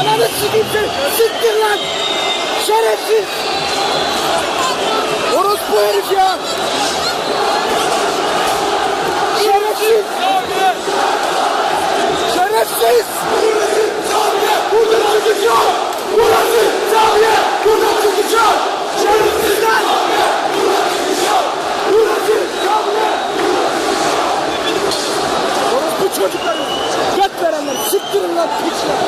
Ananı sikeyim sen. Siktir lan. Şerefsiz. Orospu herif ya. Şerefsiz. Şerefsiz. Burada çıkacağım. Burası Sabiye. Burada çıkacağım. Şerefsizler. Burası Sabiye. Orospu çocukları. Yak verenler siktirin lan piçler.